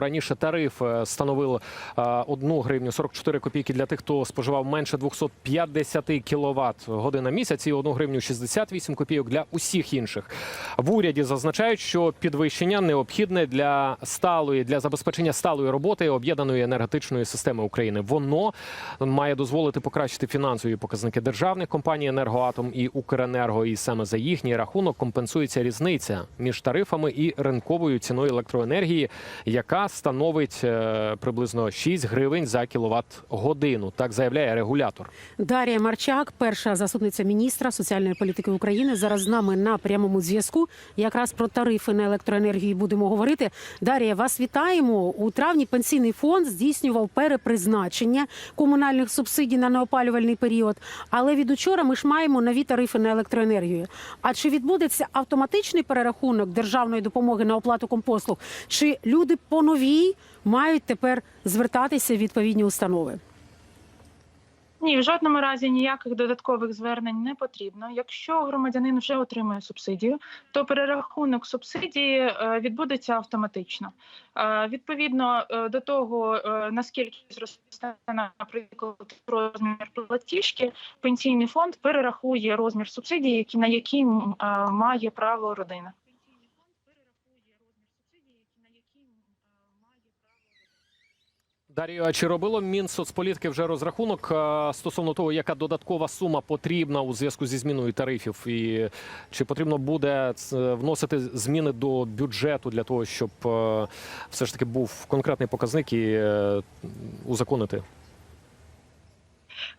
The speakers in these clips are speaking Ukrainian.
Раніше тариф е, становив е, 1 гривню 44 копійки для тих, хто споживав менше 250 кВт годин на місяць, і 1 гривню 68 копійок для усіх інших. В уряді зазначають, що підвищення необхідне для сталої для забезпечення сталої роботи об'єднаної енергетичної системи України. Воно має дозволити покращити фінансові показники державних компаній «Енергоатом» і «Укренерго». І саме за їхній рахунок компенсується різниця між тарифами і ринковою ціною електроенергії, яка становить е, приблизно 6 гривень за кіловат годину. Так заявляє регулятор. Дар'я Марчак, перша заступниця міністра соціальної політики України, зараз з нами на прямому зв'язку. Якраз про тарифи на електроенергію будемо говорити. Дар'я, вас вітаємо. У травні пенсійний фонд здійснював перепризначення комунальних субсидій на неопалювальний період. Але від учора ми ж маємо нові тарифи на електроенергію. А чи відбудеться автоматичний перерахунок державної допомоги на оплату компослуг? Чи люди по новій мають тепер звертатися в відповідні установи? Ні, в жодному разі ніяких додаткових звернень не потрібно. Якщо громадянин вже отримує субсидію, то перерахунок субсидії е, відбудеться автоматично. Е, Відповідно е, до того, наскільки зросте, наприклад, розмір платіжки, пенсійний фонд перерахує розмір субсидії, на які е, має право родина. Дар'ю, чи робило Мінсоцполітики вже розрахунок е, стосовно того, яка додаткова сума потрібна у зв'язку зі зміною тарифів, і чи потрібно буде е, вносити зміни до бюджету для того, щоб е, все ж таки був конкретний показник і узаконити?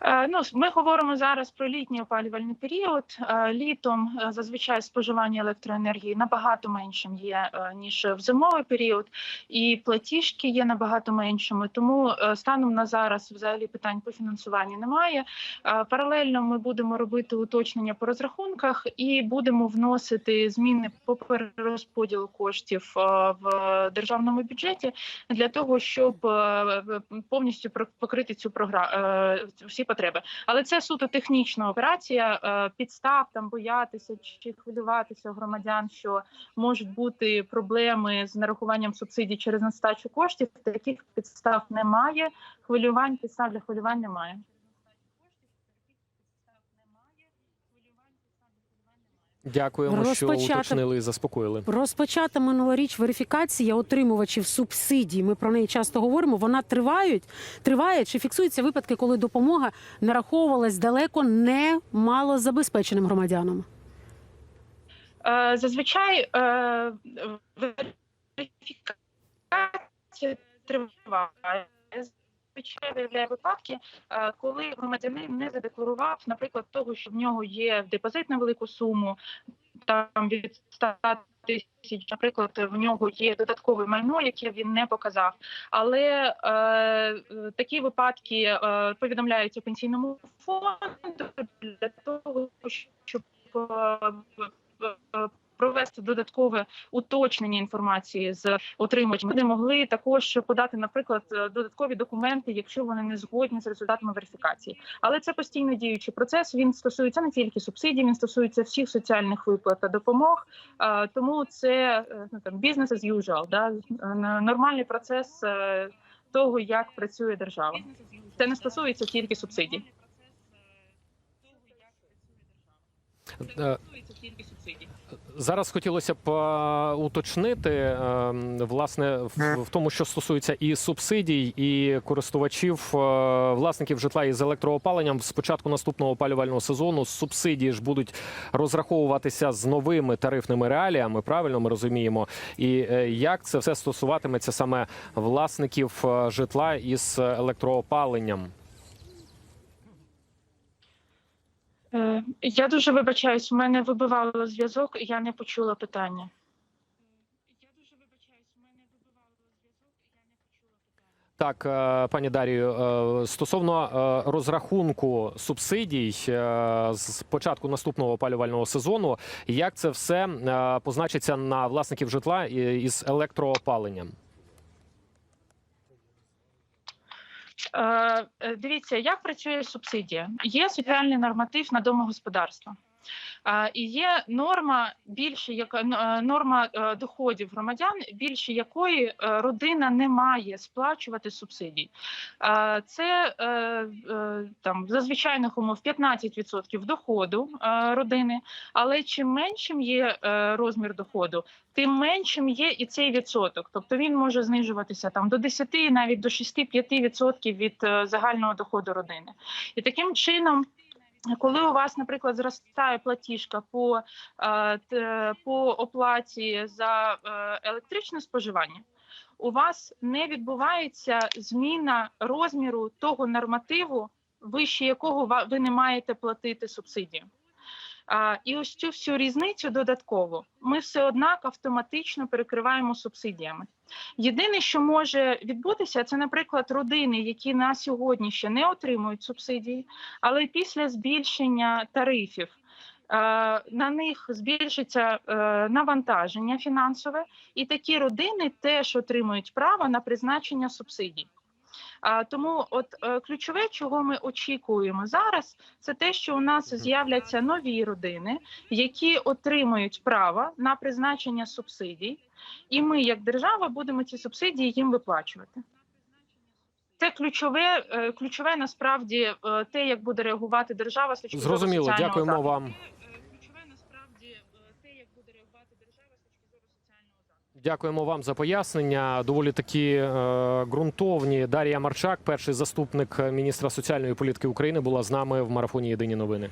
Е, Ну, ми говоримо зараз про літній опалювальний період. Е, Літом е, зазвичай споживання електроенергії набагато меншим є ніж в зимовий період, і платіжки є набагато меншими. Тому станом на зараз взагалі питань по фінансуванню немає. Паралельно ми будемо робити уточнення по розрахунках і будемо вносити зміни по перерозподілу коштів в державному бюджеті для того, щоб повністю покрити цю програму всі потреби. Але це суто технічна операція. е, Підстав там боятися чи хвилюватися громадян, що можуть бути проблеми з нарахуванням субсидій через нестачу коштів. Таких підстав немає. Хвилювань підстав для хвилювань немає. Дякуємо, що уточнили і заспокоїли. Розпочата минулоріч верифікація отримувачів субсидій. Ми про неї часто говоримо. Вона тривають, триває чи фіксуються випадки, коли допомога нараховувалась далеко не малозабезпеченим громадянам. Е, Зазвичай е, верифікація триває. Виявляє випадки, е, коли громадянин не задекларував, наприклад, того, що в нього є депозит на велику суму, там від 100 тисяч, наприклад, в нього є додаткове майно, яке він не показав. Але е, такі випадки е, повідомляються пенсійному фонду для того, щоб е, е, провести додаткове уточнення інформації з отримувачем. Вони могли також подати, наприклад, е, додаткові документи, якщо вони не згодні з результатами верифікації. Але це постійно діючий процес. Він стосується не тільки субсидій, він стосується всіх соціальних виплат та допомог. Е, Тому це е, ну, бізнес as usual, да? нормальний процес того, як працює держава. Це не стосується тільки субсидій. Е, Зараз хотілося б уточнити е, власне в, тому, що стосується і субсидій, і користувачів е, власників житла із електроопаленням. З початку наступного опалювального сезону субсидії ж будуть розраховуватися з новими тарифними реаліями. Правильно ми розуміємо, і е, як це все стосуватиметься саме власників житла із електроопаленням. Е, Я дуже вибачаюсь, у мене вибивало зв'язок, і я не почула питання. Так, е, пані Дарію, е, стосовно е, розрахунку субсидій з початку наступного опалювального сезону, як це все позначиться на власників житла із електроопаленням? Е, е, Дивіться, як працює субсидія. Є соціальний норматив на домогосподарство. І є норма більше, яка е, норма е, доходів громадян, більше якої е, родина не має сплачувати субсидій. Це там за звичайних умов 15% доходу родини. Але чим меншим є розмір доходу, тим меншим є і цей відсоток. Тобто він може знижуватися там до 10, навіть до 6-5% від загального доходу родини. І таким чином. Коли у вас, наприклад, зростає платіжка по, е, по оплаті за е, електричне споживання, у вас не відбувається зміна розміру того нормативу, вище якого ви не маєте платити субсидію. І ось цю всю різницю додатково ми все однак автоматично перекриваємо субсидіями. Єдине, що може відбутися, це, наприклад, родини, які на сьогодні ще не отримують субсидії, але після збільшення тарифів е, на них збільшиться е, навантаження фінансове, і такі родини теж отримують право на призначення субсидій. Тому, от е, ключове, чого ми очікуємо зараз, це те, що у нас з'являться нові родини, які отримують право на призначення субсидій, і ми, як держава, будемо ці субсидії їм виплачувати. Це ключове, е, ключове насправді е, те, як буде реагувати держава Зрозуміло, дякуємо захисту. вам. Дякуємо вам за пояснення. Доволі такі е, ґрунтовні. Дар'я Марчак, перший заступник міністра соціальної політики України, була з нами в марафоні Єдині новини.